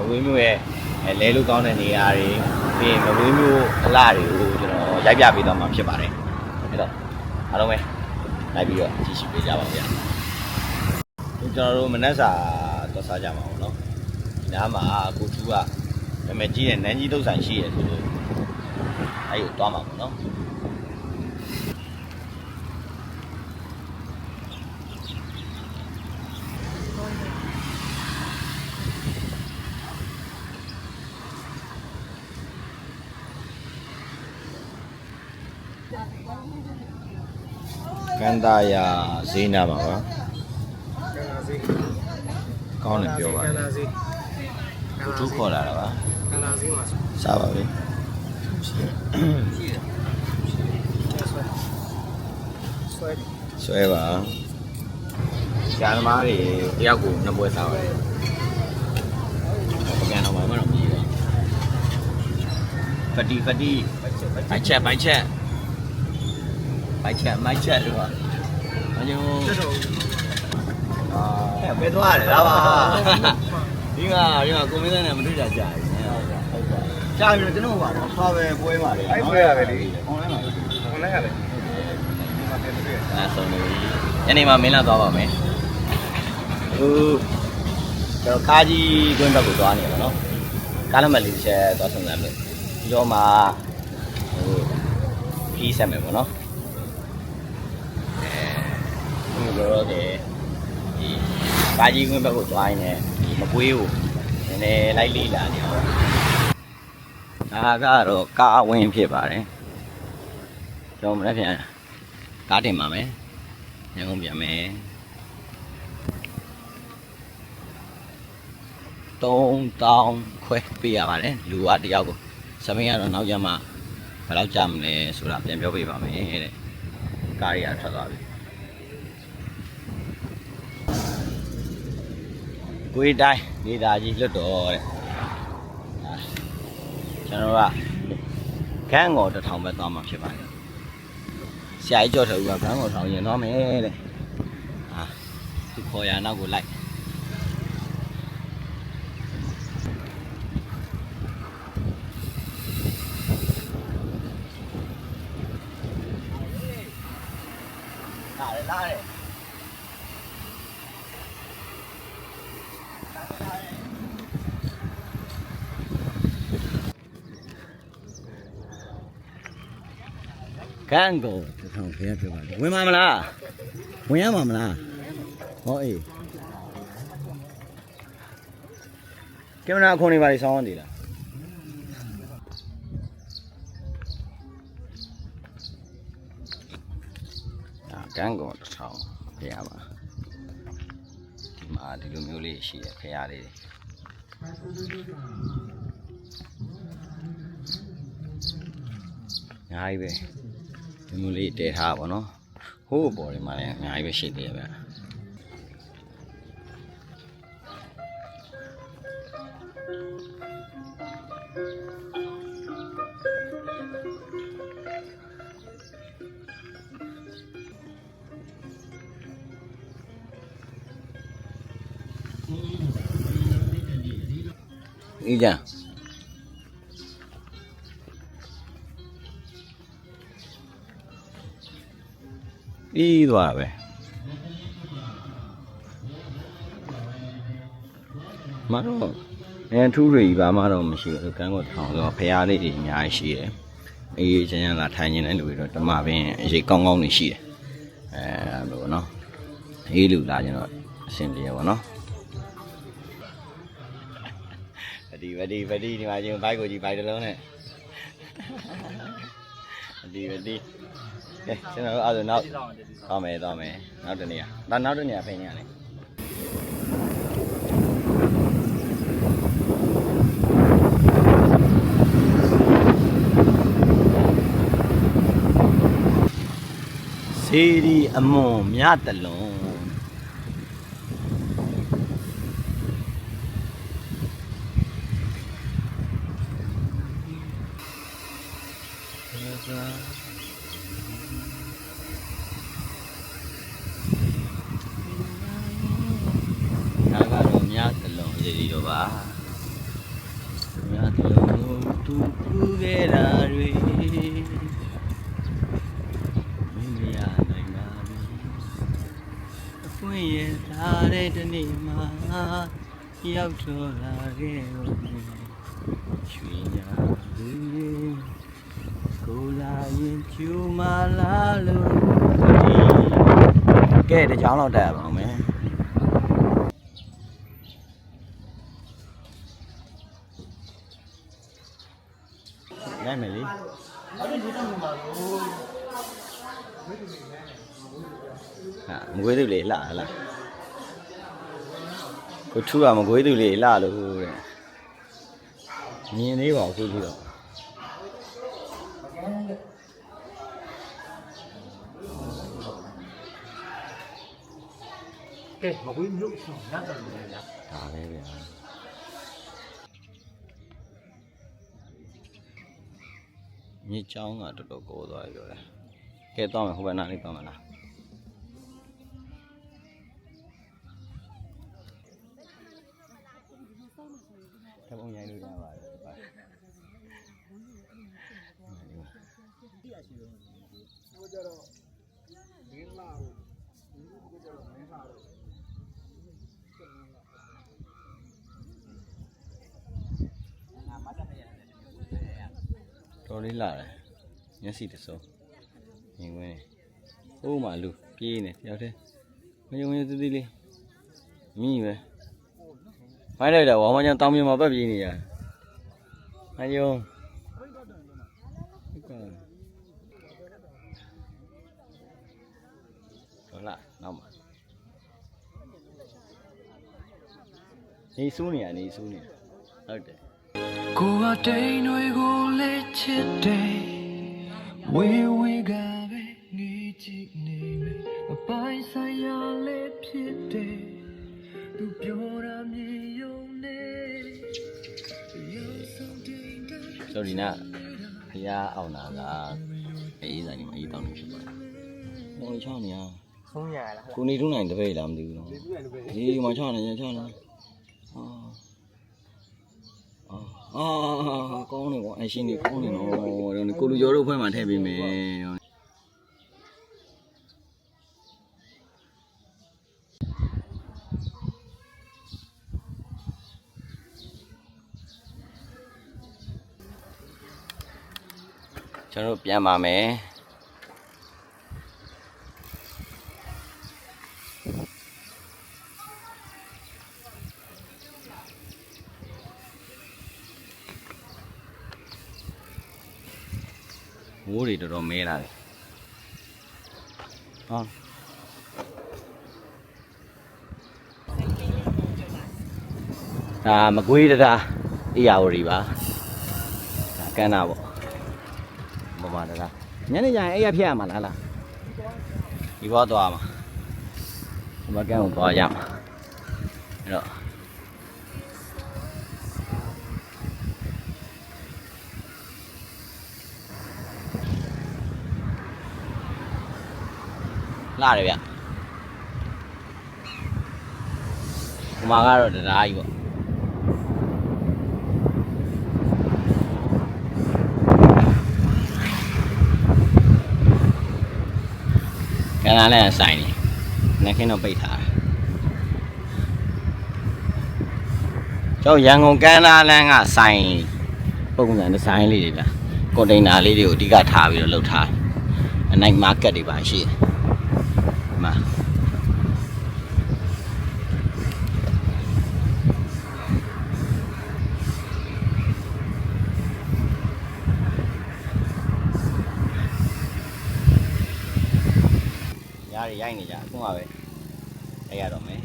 ဒီနေ့မကွေးမျိုးရဲ့အဲလဲလို့ကောင်းတဲ့နေရာတွေပြီးရင်မကွေးမျိုးအလားတွေကိုကျွန်တော်ရိုက်ပြပေးတော့မှာဖြစ်ပါတယ်အဲ့တော့အားလုံးပဲလိုက်ပြီးတော့ကြည့်ရှုပေးကြပါဦးဗျာကျွန်တော်တို့မနက်စာတော့စားကြမှာပေါ့နော်ဒီနားမှာကို chú ကနာမည်ကြီးတဲ့နန်းကြီးတုတ်ဆိုင်ရှိရဆိုလို့အဲ့ကိုတွားမှာပေါ့နော် ကန်တာယာဈေးနာပါပါကန္နာစီကောင်းတယ်ပြောပါကန္နာစီကိုသူခေါ်လာတာပါကန္နာစီမှာစားပါပြီဆွဲဆွဲဆွဲပါဆရာသမားတွေတယောက်ကိုနှစ်ပွဲစားပါတယ်ပြန်တော့ဘာမှတော့မကြည့်ဘူးဖတီဖတီဘိုက်ချက်ဘိုက်ချက်ဘိုက်ချက်ဘိုက်ချက်တော့ အညိုတက်တော့အာပဲသွားတယ်လားပါဒီကဒီကကိုမင်းသားနဲ့မတွေ့ကြကြဘူးဟုတ်ပါကြာပြီကျွန်တော်ကသွားပဲပွဲပါလေအဲ့ဆွဲရတယ်လေအွန်လိုင်းပါခဏရတယ်ဒီမှာတက်တယ်အဲဆုံးနေပြီညနေမှမင်းလာသွားပါမယ်ဟိုကျွန်တော်ကားကြီးကွင်းဘက်ကိုသွားနေရပါတော့ကားနံပါတ်လေးတစ်ချက်သွားဆုံးတယ်လို့ဒီတော့မှဟိုခီးဆက်မယ်ပေါ့နော် အဲဒီလိုတော့တယ်ဒီကားကြီးကွင်းဘက်ကိုသွားရင်လည်းမကွေးဘူးနည်းနည်းလိုက်လေးလာနေအောင်ဒါကတော့ကားဝင်ဖြစ်ပါတယ်ကျွန်တော်မနေ့ပြန်ကားတင်ပါမယ်ရန်ကုန်ပြန်မယ်3000ခွဲပေးရပါတယ်လူကတယောက်ကိုစမင်းကတော့နောက်ကျမှဘယ်လောက်ကြာမလဲဆိုတာပြန်ပြောပြပါမယ်တဲ့ကားရီကထွက်သွားပြီ ကိုယ်တိုင်းဒေတာကြီးလွတ်တော်တဲ့အာကျွန်တော်ကခန်းကောတစ်ထောင်ပဲသွားမှာဖြစ်ပါတယ်ဆရာကြီးကြော်ထူကခန်းကောထောင်ရင်သွားမယ်တဲ့အာသူခေါ်ရနောက်ကိုလိုက် လာတယ်လာတယ် ကန်ကိုတစ်ထောင်ဖေးပြောပါဝင်မှာမလားဝင်ရမှာမလားဟောအေးကင်မရာခုံနေပါလေဆောင်းနေလားအာကန်ကိုတစ်ထောင်ဖေးရပါဒီမှာဒီလိုမျိုးလေးရှိရဖေးရလေးအများကြီးပဲ ဒီမျိုးလေးတည်ထားပါတော့ဟိုးပေါ်ဒီမှာလည်းအများကြီးပဲရှိသေးတယ်ဗျဒီကြ ပြီးသွားပဲမတော့အဲထူးတွေဘာမှတော့မရှိဘူးကန်းကိုထောင်တော့ဖရားလေးတွေအများကြီးရှိတယ်အေးချမ်းချမ်းလာထိုင်နေတဲ့လူတွေတော့ဓမ္မပင်အရေးကောင်းကောင်းနေရှိတယ်အဲလိုနော်အေးလူလာကျင်တော့အဆင်ပြေပါနော်ဗဒီဗဒီဗဒီဒီမှာကျင်ဘိုက်ကိုကြီးဘိုက်တစ်လုံးနဲ့ဗဒီဗဒီ ကဲကျွန်တော်တို့အဲ့ဒါနောက်သွားမယ်သွားမယ်နောက်တစ်နေရာဒါနောက်တစ်နေရာဖိနေရတယ်စေဒီအမွန်မြတလုံးဒီဒီတော့ပါမြတ်တော်သူကူခဲ့တာတွေမင်းမရနိုင်ပါဘူးအ ဖွင့်ရလာတဲ့တနေ့မှာရောက်တော့လာခဲ့လို့ရွှေညာလူကိုလာရင်ကျူမလာလို့ကဲတကြောင်တော့တက်ရပါမယ် နိုင်မယ်လေ ဟာမကွေးသူလေလှဟလားကိုထူကမကွေးသူလေလှလို့တဲ့မြင်သေးပါဘူးခုကြီးတော့ကဲမကွေးမြို့ဆောင်ရတာလေလားဒါပဲဗျာမြေချောင်းကတော်တော်ကိုသွားပြီပြောတယ်ကဲတော့မယ်ဟိုဘက်နားလေးတော့မလား တပုံရိုင်းလို့ရပါတယ်ပါဟိုကြတော့မင်းလာကိုဒီလိုကြတော့မင်းလာတော့တော်လေးလာတယ်မျက်စိတစ်စုံမြင်ဝင်နေဟိုးမှလူပြေးနေတယောက်တည်းမယုံရင်သေးသေးလေးမိပဲ ဖိုင်းလိုက်တာဝါမညာတောင်းမြမှာပတ်ပြေးနေရမယုံဟုတ်လားနောက်မှာနေစူးနေရနေစူးနေဟုတ်တယ်ကိုယ်ကတိမ်တွေကိုလက်ချစ်တယ်ဝေဝေကပဲငေးကြည့်နေမယ်အပိုင်းဆိုင်ရာလေးဖြစ်တယ်သူပြောတာမြင် မ်ကဆိုဒီနာဖျားအောင်တာကအေးဆိုင်နေမှာအေးတောင်းနေဖြစ်ပါတယ်။ဟိုချောင်းနေအောင်ဆုံးရလားကိုနေထုံးနိုင်တပည့်လားမသိဘူးနော်ဒီလိုလည်းပဲ။ဒီမှာချောင်းနေချောင်းနေ။အာအာအာကောင်းနေကွာအရှင်နေကောင်းနေနော်။ကိုလူကျော်တို့ဖွဲ့မှာထည့်ပေးမယ်။ ကျွန်တော်တို့ပြန်ပါမယ်မိုးတွေတော်တော်မဲလာတယ်ဟောဒါမကွေးတတာအေယာဝရီပါဒါကန်းနာပေါ့ မမတလားညနေကျရင်အဲ့ရဖျက်ရမှာလားလားဒီဘောသွားမှာဒီမကန်းကိုသွားရမှာအဲ့တော့လာတယ်ဗျဟိုမှာကတော့တရားကြီးပေါ့ ကန်းလာနဲ့ဆိုင်နေနှစ်ခင်းတော့ပိတ်ထားတာကျောင်းရန်ကုန်ကန်းလာလန်းကဆိုင်ပုံစံဒီဇိုင်းလေးတွေဗျကွန်တိန်နာလေးတွေကိုအဓိကထားပြီးတော့လုပ်ထားတယ်အနိုင်မားကတ်တွေပါရှိတယ်ဒီမှာရား တွေရိုက်နေကြအခုမှပဲရိုက်ရတော့မယ်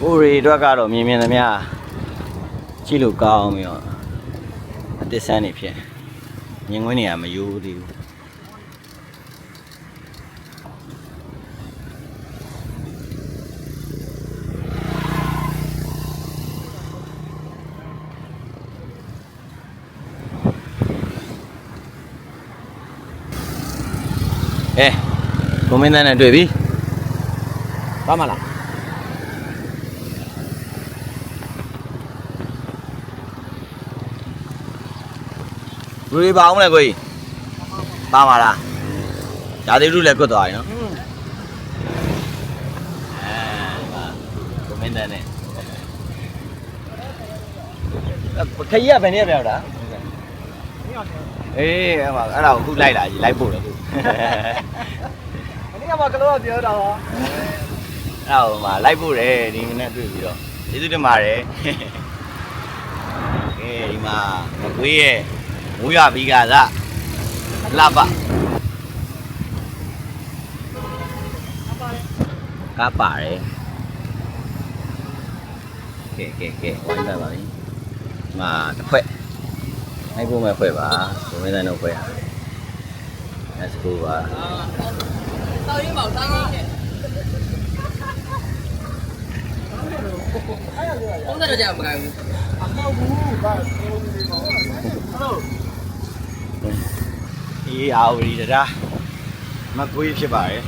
ဘိုးရီအတွက်ကတော့မြင်မြင်သမျှ ကြည့်လို့ကောင်းပြီးတော့အသစ်ဆန်းနေဖြစ်မြင်ကွင်းနေရမယူသေးဘူးအဲကိုမင်းသားနဲ့တွေ့ပြီပါမလား လူတွေပါအောင်လဲကိုကြီးပါပါလားဓာတိလူလည်းကွတ်သွားပြီနော်အဲကိုမင်းသားနဲ့ခကြီးကဘယ်နည်းပြောက်တာအေးအဲ့မှာအဲ့ဒါကိုခုလိုက်လာကြီးလိုက်ပို့တယ်ခုအနည်းကမှကလောကပြောတာဟောအဲ့ဟိုမှာလိုက်ဖို့တယ်ဒီမနေ့တွေ့ပြီးတော့ကျေးဇူးတင်ပါတယ်ကဲဒီမှာမကွေးရဲ့ မူရဘီကသာလပကပါတယ်ကဲကဲကဲဝိုင်းပါပါပြီဒီမှာတစ်ခွက်နိုင်ဖို့မဲ့ခွက်ပါဘုံမင်းတိုင်းတော့ခွက်ရ Let's go ပါပုံစံတော့ကြာမကိုင်းဘူးအမောက်ဘူးဘာပြောနေလဲဟယ်လို အေးအာဝရီတရားမကွေးဖြစ်ပါတယ်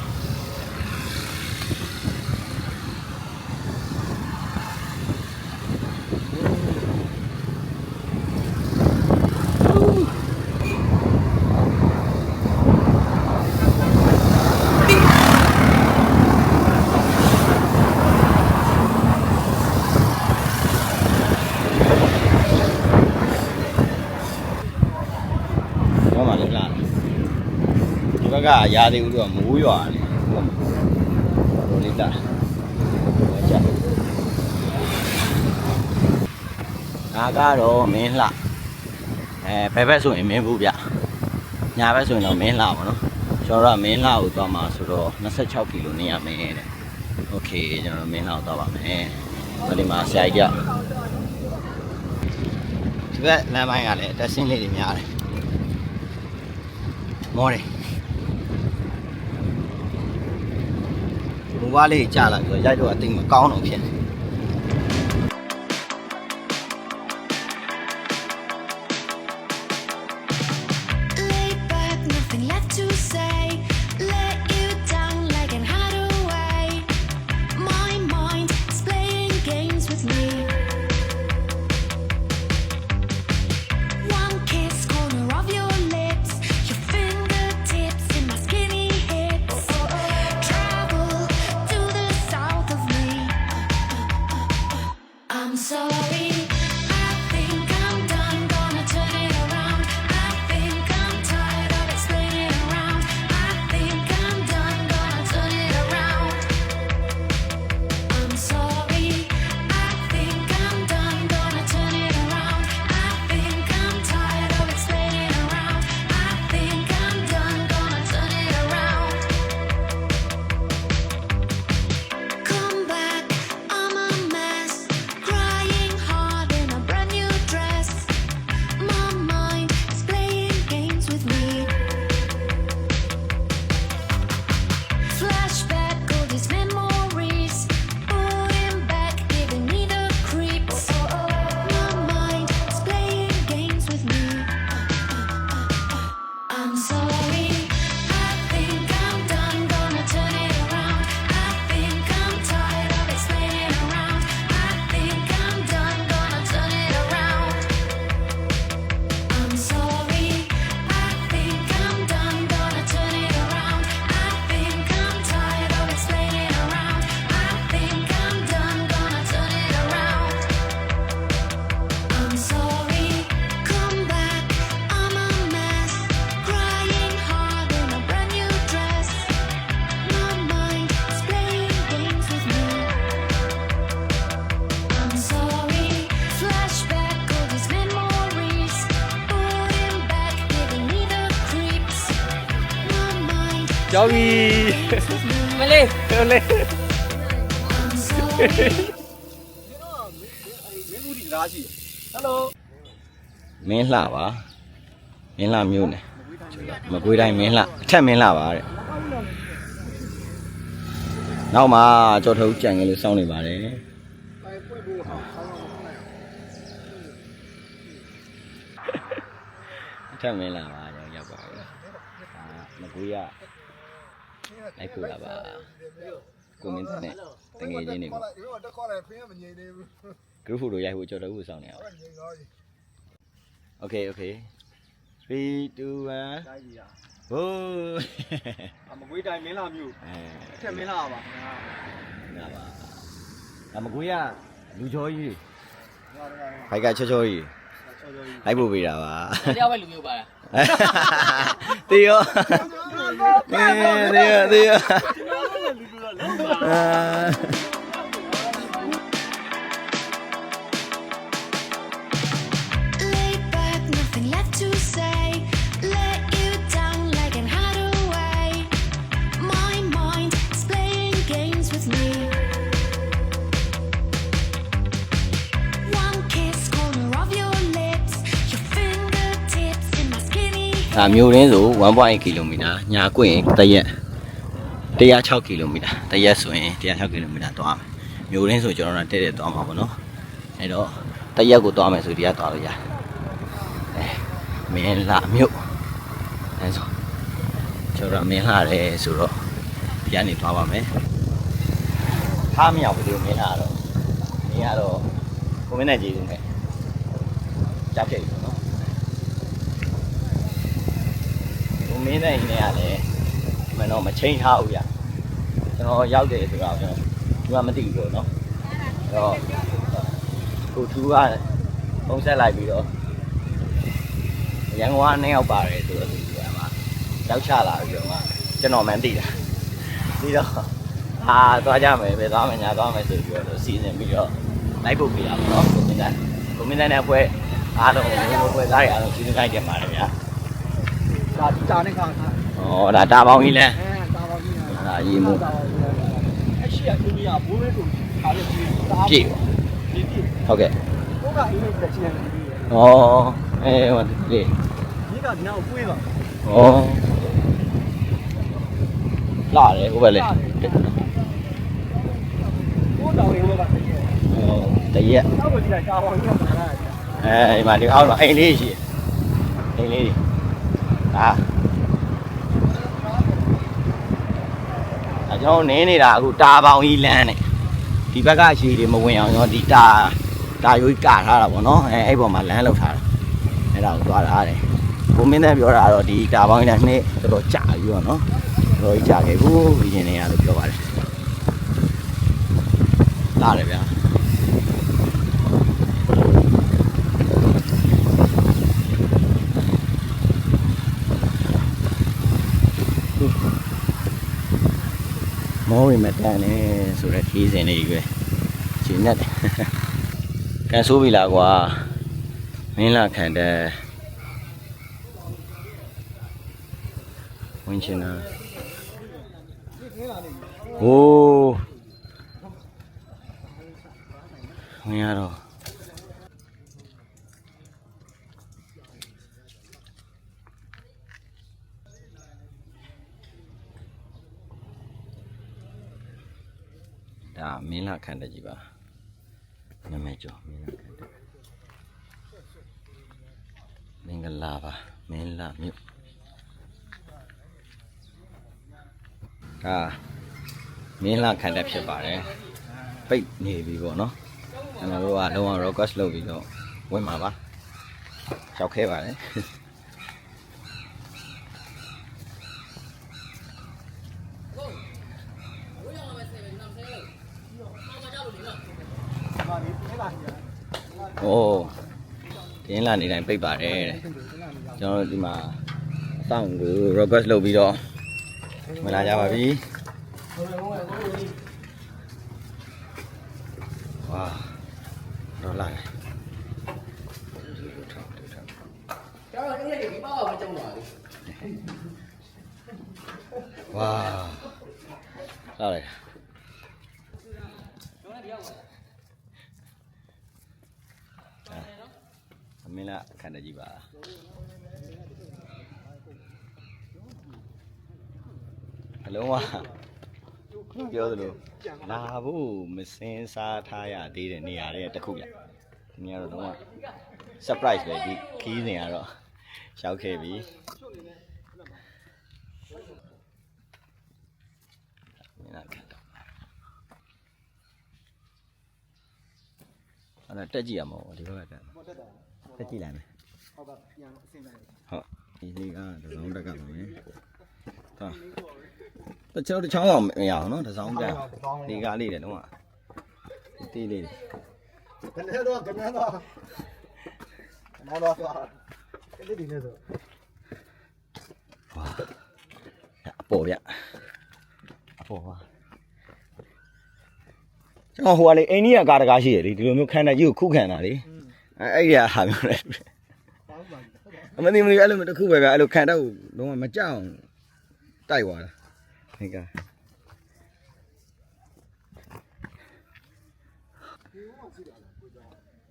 တော့မှလည်းလာတယ်ဒီဘ ကရာသီဥတုကမိုးရွာတယ်။ရိုလီတာ။ဒါကတော့မင်းလှအဲဘယ်ဘက်ဆိုရင်မင်းဘူးဗျ။ညာဘက်ဆိုရင်တော့မင်းလှပါနော်။ကျွန်တော်ကမင်းလှကိုသွားမှာဆိုတော့26ကီလိုနေရမယ်တဲ့။ Okay ကျွန်တော်မင်းလှကိုသွားပါမယ်။ဒီမှာဆရာကြီးကဒီဘက်လမ်းပိုင်းကလည်းတက်ဆင်းလေးတွေများတယ်။မော်တယ် ဘဝလေးကြာလာဆိုရိုက်တော့အသိမကောင်းတော့ဖြစ်တ mind ကြောက်ပြီ games with me. မလေးပြောလေ I'm sorry. မင်းဘူးဒီတရားရှိဟယ်လိုမင်းလှပါမင်းလှမြို့နယ်မကွေးတိုင်းမင်းလှအထက်မင်းလှပါတဲ့နောက်မှာကြော်ထုတ်ကြံကလေးစောင်းနေပါတယ်ပိုင်ပွင့်ဖို့ဟာဆောင်းတော့မနိုင်အထက်မင်းလှပါကျွန်တော်ရောက်ပါပြီဒါမကွေးရ လိုက်ဖို့လာပါကိုမင်းတဲ့တငယ်ချင်းတွေဘူးဒီတော့တက်ခေါ်လိုက်ဖင်းမငြိမ်သေးဘူး group photo ရိုက်ဖို့ကြော်ထုတ်ဖို့စောင်းနေအောင်ငြိမ်တော့ကြီး Okay okay 3 2 1တိုင်းကြီးอ่ะဟိုးအမကွေးတိုင်းမင်းလာမြို့အဲထက်မင်းလာပါခင်ဗျာနာပါဒါမကွေးရလူချောကြီးဟောတယ်ဖိုက်ကချောချောကြီးချောချောကြီးလိုက်ဖို့ပေးတာပါ တယောက်ပဲလူမျိုးပါလား တေရောတေတေတေအာ Laid ဒါမျိုးရင်းဆို1.8ကီလိုမီတာညာကွင့်တရက်106ကီလိုမီတာတရက်ဆိုရင်106ကီလိုမီတာသွားမယ်မျိုးရင်းဆိုကျွန်တော်တို့တက်တက်သွားမှာပေါ့နော်အဲ့တော့တရက်ကိုသွားမယ်ဆိုဒီကသွားလို့ရတယ်အဲမင်းလာမြို့အဲဆိုကျွန်တော်တို့မင်းလာတယ်ဆိုတော့ဒီကနေသွားပါမယ်ထားမရောက်ဘူးဒီမင်းလာတော့မင်းကတော့ကိုမင်းနဲ့ကြည့်ဦးမယ်ကြားပြည့်ပြီနော် ဟို မင်းတဲ့အိမ်ထဲကလည်းမင်းတော့မချိန်ထားဘူးရကျွန်တော်ရောက်တယ်ဆိုတော့ကျွန်တော်သူကမသိဘူးပေါ့နော်အဲ့တော့ကိုသူကပုံဆက်လိုက်ပြီးတော့ရန်ကုန်ကနေရောက်ပါတယ်ဆိုတော့သူကမှရောက်ချလာပြီးတော့မှကျွန်တော်မှန်းသိတာပြီးတော့အာသွားကြမယ်ပဲသွားမယ်ညာသွားမယ်ဆိုပြီးတော့စီစဉ်ပြီးတော့လိုက်ဖို့ပြရပါတော့ကိုမင်းတဲ့ကိုမင်းတဲ့နဲ့ပွဲအားလုံးကိုပွဲသားတွေအားလုံးစီစဉ်ခိုင်းကြပါတယ်ဗျာ ဒါဒီတာနဲ့ခါခါဩဒါတာပေါင်းကြီးလဲအဲတာပါကြီးဒါရေးမှုအဲ့ရှိရသူကြီးကဘိုးလေးကိုခါလေးကြီးတာပြည့်ပြည့်ပြည့်ဟုတ်ကဲ့ဘိုးကအိမ်လေးတက်ချင်တယ်ဒီဩအဲဟိုလေကဒီနောက်ပွေးပါဩလာတယ်ဟိုဘက်လေဘိုးတော်ရေဘိုးကတည်းကတရက်နောက်ကိုကြည့်လိုက်တာပါကြီးကမှလာတယ်အဲဒီမှာဒီအောက်တော့အိမ်လေးရှိအိမ်လေးတွေ ဒါအကျွန်တော်နင်းနေတာအခုတာပေါင်ကြီးလမ်းနဲ့ဒီဘက်ကရှည်တွေမဝင်အောင်ကျွန်တော်ဒီတာတာရွေးကထားတာပေါ့နော်အဲအဲ့ပေါ်မှာလမ်းလောက်ထားတာအဲ့ဒါကိုသွားတာတယ်ဘုံမင်းတဲ့ပြောတာကတော့ဒီတာပေါင်ကြီးနဲ့နှစ်တော်တော်ကြာပြီပေါ့နော်တော်တော်ကြီးကြာခဲ့ဘူးဒီရင်နေရလို့ပြောပါတယ်လာတယ်ဗျာ မောရီမတန်နေဆိုတဲ့ခီးစဉ်လေးပဲရှင်နဲ့တယ်ကန်ဆိုးပြီလားကွာမင်းလာခံတဲ့ဝင်ချင်တာဟိုးဝင်ရတော့ ဒါမင်းလာခံတဲ့ကြီးပါနာမည်ကျော်မင်းလာခံတဲ့မင်္ဂလာပါမင်းလာမြို့ဒါမင်းလာခံတဲ့ဖြစ်ပါတယ်ပိတ်နေပြီပေါ့နော်ကျွန်တော်တို့ကလုံးဝ request လုပ်ပြီးတော့ဝင်ပါပါရောက်ခဲ့ပါတယ် ဟာဒီနေလာကြီး ။ အိုးတင်းလာနေတိုင်းပိတ်ပါတယ်တဲ့။ကျွန်တော်တို့ဒီမှာအဆောင်ကို request လုပ်ပြီးတော့ဝင်လာကြပါပြီ။ဝါတော့လာတယ် ကျောင်းတော့အဲ့ဒီပေါ့မကြုံပါဘူး ။ဝါလာတယ်။အမ မင်းလားခန္ဓာကြီးပါ အလုံးဝပြောသလိုလာဖို့မစင်စားထားရသေးတဲ့နေရာတွေတစ်ခုပြဒီနေရာတော့တော့ surprise ပဲဒီခီးစဉ်ကတော့ရောက်ခဲ့ပြီမင်းလားခန္ဓာအဲ့ဒါတက်ကြည့်ရမှာပေါ့ဒီဘက်ကတက်တက်ကြည့်လိုက်မယ်ဟုတ်ကပြန်အစင်းတယ်ဟုတ်ဒီလေးကတစ်စောင်းတက်ကပါမယ်ဟာ တချောတစ်ချောင်းအောင်မရအောင်နော်တစ်စောင်းတက်ဒီကားလေးတယ်တော့တီးလေးတွေကနေတော့ကနေတော့မောင်တော့သွားအဲ့ဒီနေဆိုဝါအပေါ်ဗျအပေါ်ပါကျွန်တော်ဟိုကလေအိန္ဒိယကားတကားရှိတယ်လေဒီလိုမျိုးခန္ဓာကြီးကိုခုခံတာလေအဲ့အဲ့ဒီဟာမျိုးလေဘာလို့ပါအမသိမလို့အဲ့လိုမျိုးတစ်ခုပဲဗျအဲ့လိုခံတတ်ကိုလုံးဝမကြောက်အောင်တိုက်သွားတာ ဟင်က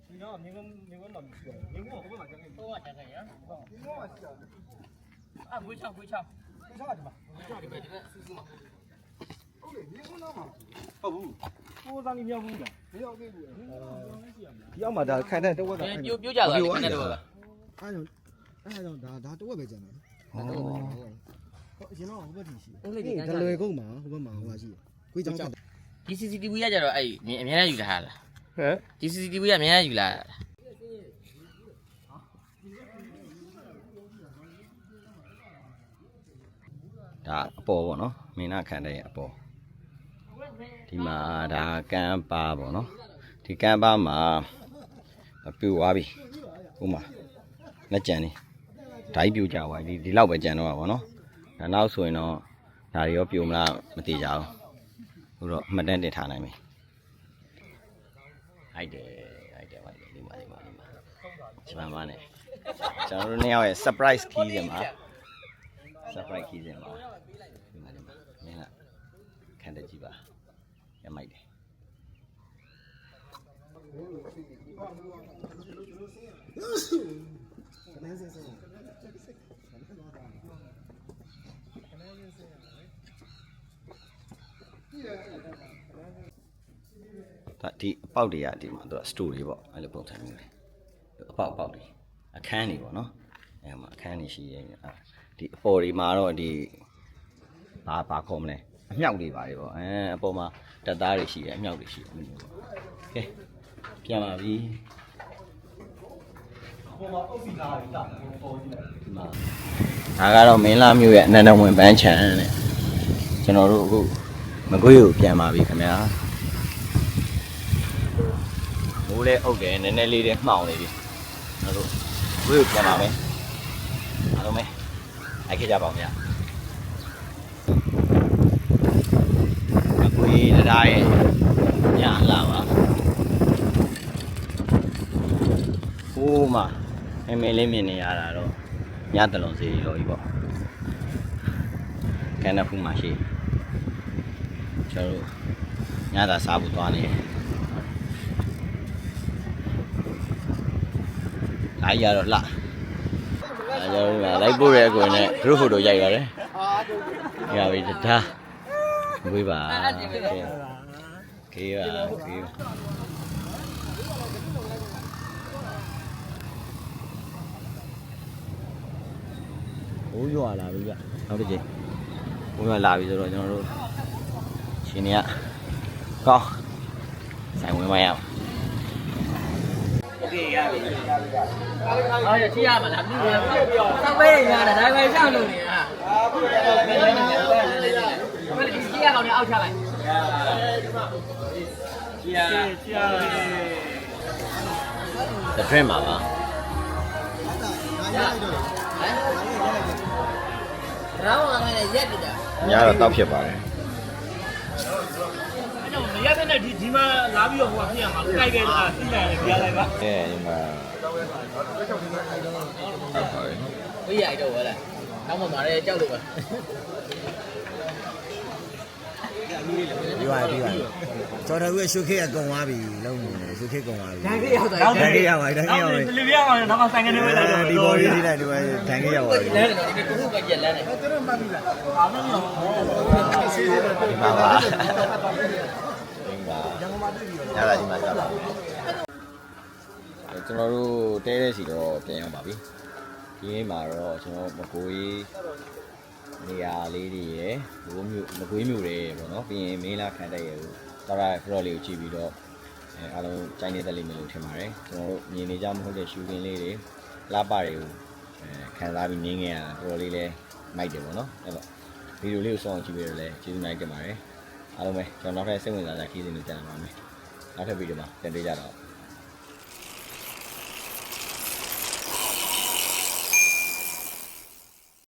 ဒီတော့မြင်းကမြင်းကတော့မရှိဘူးမြင်းကဘယ်မှာကျန်နေတော့တက်ခဲ့ရမြင်းကမရှိတာအာငွေချောင်းငွေချောင်းဒီစားတယ်မှာဒီမဲ့ဒီမဲ့စူးစူးမှာဟုတ်လေမြင်းကတော့မှာဟုတ်ဘူးကိုစားနေမြောက်ဘူးလားမရောက်သေးဘူးလေဒီအောက်မှာဒါခံတတ်တဝက်ကပြိုးပြိုးကြသွားတယ်ခဏတော့ အားကြောင့်အားကြောင့်ဒါဒါတဝက်ပဲကျန်တယ်ဟောဟုတ်အရင်တော့ဟိုဘက်ထိရှိဦးလေးဒီဒီဒလွယ်ကုန်းမှာဟိုဘက်မှာဟိုကရှိကိုကြောင်တက်ဒီ CCTV ရကြတော့အဲ့အများကြီးယူလာလားဟမ်ဒီ CCTV ကအများကြီးယူလာလားဒါအပေါ်ပေါ့နော်မင်းနာခံတဲ့ရဲ့အပေါ်ဒီမှာဒါကမ်းပါပေါ့နော်ဒီကမ်းပါမှာပြူသွားပြီဥမာလက်ကြံနေဓာတ်ပြူကြသွားပြီဒီဒီလောက်ပဲကြံတော့ပါပေါ့နော်ဒါ နောက်ဆိုရင်တော့ဒါတွေရောပြူမလားမသိကြဘူးဟိုတော့အမှတ်တမ်းတင်ထားနိုင်ပြီဟိုက်တယ်ဟိုက်တယ်ဟိုက်တယ်ဒီမှာဒီမှာဒီမှာစပန်ပါနဲ့ကျွန်တော်တို့နှစ်ယောက်ရဲ့ surprise key စင်ပါ surprise key စင်ပါဒီမှာဒီမှာမင်းကခံတကြည့်ပါရမိုက်တယ် ဒါဒီအပေါက်တွေကဒီမှာသူက story ပေါ့အဲ့လိုပုံစံမျိုးလေအပေါက်အပေါက်တွေအခန်းတွေပေါ့နော်အဲ့မှာအခန်းတွေရှိရဲ့အာဒီအပေါ်တွေမှာတော့ဒီဘာဘာခေါ်မလဲအမြောက်တွေပါတယ်ပေါ့အဲအပေါ်မှာတက်သားတွေရှိတယ်အမြောက်တွေရှိတယ်အဲ့လိုမျိုးပေါ့ကဲပြန်ပါပြီပေါ်မှာအုပ်စီသားတွေတာပေါ်ကြည့်လိုက်ဒီမှာဒါကတော့မင်းလာမျိုးရဲ့အနန္တဝင်ပန်းချံတဲ့ကျွန်တော်တို့အခုမကွေးကိုပြန်ပါပြီခင်ဗျာ မိုးလည်းအုပ်တယ်နည်းနည်းလေးတည်းမှောင်နေပြီကျွန်တော်တို့ဝေးကိုပြန်ပါမယ်အားလုံးပဲလိုက်ခဲ့ကြပါဦးဗျာအကွေတရားရဲ့ညလာပါဟိုးမှာမင်းမင်းလေးမြင်နေရတာတော့ညတလုံးစီရောကြီးပေါ့ကန်နဖူးမှာရှိကျွန်တော်တို့ညသာစားဖို့သွားနေတယ် လိုက်ရတော့လှအဲကျွန်တော်တို့ကလိုက်ပို့တဲ့အကွင်နဲ့ group photo ရိုက်ရတယ်ရပြီဒါဝေးပါခေးပါခေးပါဘိုးရွာလာပြီဗျနောက်တစ်ချိန်ဘိုးရွာလာပြီဆိုတော့ကျွန်တော်တို့ရှင်နေကကောင်းဆိုင်ဝင်မရအောင် အားရချရမှာလားမသိဘူးစောက်ပဲရတာဒါပဲရှောက်လို့နေတာဘယ်ဒီချရကောင်နဲ့အောက်ချလိုက်ချရချရ the dream ပါပါရောင်းအောင်လည်းရက်တက်တာညတော့တောက်ဖြစ်ပါတယ်အဲ့တော့မ ရတဲ့နဲ့ဒီဒီမှာလာပြီးတော့ဟိုကပြင်ရမှာကြိုက်ခဲ့တာသိတယ်လေပြရလိုက်ပါအဲဒီမှာဘယ်ရိုက်တော့ဝဲလားနောက်မှမာရဲကြောက်လို့ပဲမပြီးပါပြီးပါကျော်တော်ကရှုခေတ်ကကုံသွားပြီလုံးနေရှုခေတ်ကုံသွားပြီဒါကြီးရောက်သွားတန်ခေတ်ရောက်ပါတန်ခေတ်ရောက်ပါလူပြရအောင်တော့ဆိုင်ကနေပဲလိုက်တော့ဒီပေါ်လေးလေးလိုက်ဒီပေါ်တန်ခေတ်ရောက်ပါပြီလဲတယ်ဒီကုခုပဲရက်လဲတယ်ကျွန်တော်မှတ်ပြီလားအားလုံးတော့ဒီမှာပါ ဒီမှာရန်ကုန်မှာတွေ့ပြီရောရတာဒီမှာကြောက်ပါအဲကျွန်တော်တို့တဲတဲ့စီတော့ပြန်ရောက်ပါပြီဒီနေ့မှာတော့ကျွန်တော်မကိုကြီးနေရာလေးတွေရယ်ဘိုးမျိုးမကွေးမျိုးတွေရယ်ပေါ့နော်ပြီးရင်မင်းလာခံတဲ့ရယ်ကိုတော်ရဖရော့လေးကိုကြည့်ပြီးတော့အဲအားလုံးကြိုင်းနေတဲ့လိမ့်မယ်လို့ထင်ပါတယ်ကျွန်တော်တို့မြင်နေကြမဟုတ်တဲ့ရှူတင်လေးတွေလှပတွေကိုအဲခံစားပြီးငင်းငယ်ရတာတော်တော်လေးလဲမိုက်တယ်ပေါ့နော်အဲ့တော့ဗီဒီယိုလေးကိုစောင့်ကြည့်ပြီးတော့လဲကျေးဇူးများတင်ပါတယ် အားလုံးပဲကျွန်တော်နောက်ထပ်စိတ်ဝင်စားစရာခီးစဉ်တွေကြံပါမယ်နောက်ထပ်ဗီဒီယိုမှာပြန်တွေ့ကြတော့